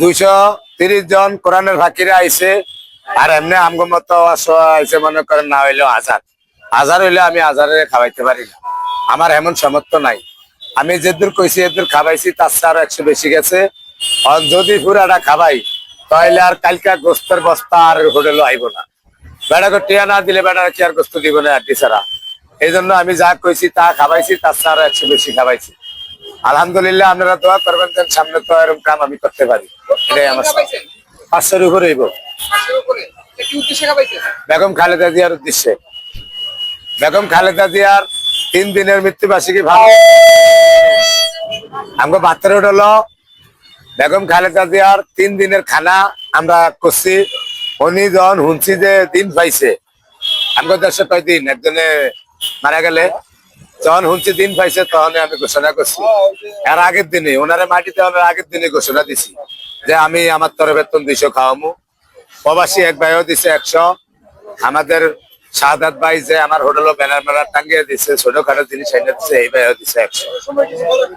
দুইশো তিরিশ জন কোরআনের ফাঁকিরা আইছে, আর এমনি আমগো মতো আইসে মনে করেন না হইলেও হাজার হাজার হইলে আমি হাজারে খাওয়াইতে পারি না। আমার এমন সামর্থ্য নাই। আমি যেদূর কইছি, এদূর খাবাইছি তার চেয়ে আরও একশো বেশি গেছে। আর যদি পুরাটা খাবাই তাহলে আর কালকা গোস্তের বস্তা আর হোটেলও আইব না। বেড়াকে টিয়া না দিলে বেড়া কি আর গোস্ত দিব না আটি ছাড়া। এই জন্য আমি যা কইছি, তা খাবাইছি তার চেয়ে আরও একশো বেশি খাবাইছি আলহামদুলিল্লাহ আপনারা দোয়া করবেন যেন সামনে তো এরকম কাম আমি করতে পারি। এটাই আমার পাঁচশোর উপরে বেগম খালেদা জিয়ার উদ্দেশ্যে। বেগম খালেদা জিয়ার তিন দিনের মৃত্যুবার্ষিকী ভাব আমাকে বাচ্চার হলো বেগম খালেদা জিয়ার তিন দিনের খানা আমরা করছি। উনি যখন শুনছি যে দিন পাইছে আমাকে দেশে কয় দিন একজনে মারা গেলে। যখন শুনছি দিন পাইছে তখন আমি ঘোষণা করছি। এর আগের দিনে, ওনারে মাটি দেওয়ার আগের দিনে ঘোষণা দিছি যে আমি আমার তরফ বেতন দুইশো খাওয়ামু। প্রবাসী এক ভাইও দিছে একশো। আমাদের শাহাদাত ভাই যে আমার হোটেলে ব্যানার ম্যানার টাঙ্গিয়ে দিছে, ছোটখাটো জিনিস এনে দিছে, এই ভাইও দিছে একশো।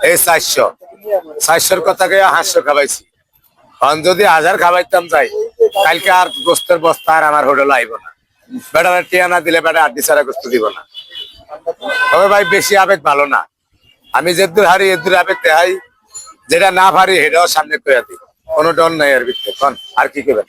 এই চারশো। চারশোর কথা গিয়ে হাঁসশো খাবাইছি এখন যদি হাজার খাবাইতাম যাই, কালকে আর গোস্তের বস্তা আর আমার হোটেলে আইব না। বেটা টিয়া না দিলে বেটা আড্ডি ছাড়া গোস্ত দিব না। তবে ভাই, বেশি আবেগ ভালো না। আমি যেদূর হারি এদূর আবেগ দেখাই। যেটা না ভারি, সেটাও সামনে করে দিই। কোনো ডন নাই আর ভিতরে আর কি করবেন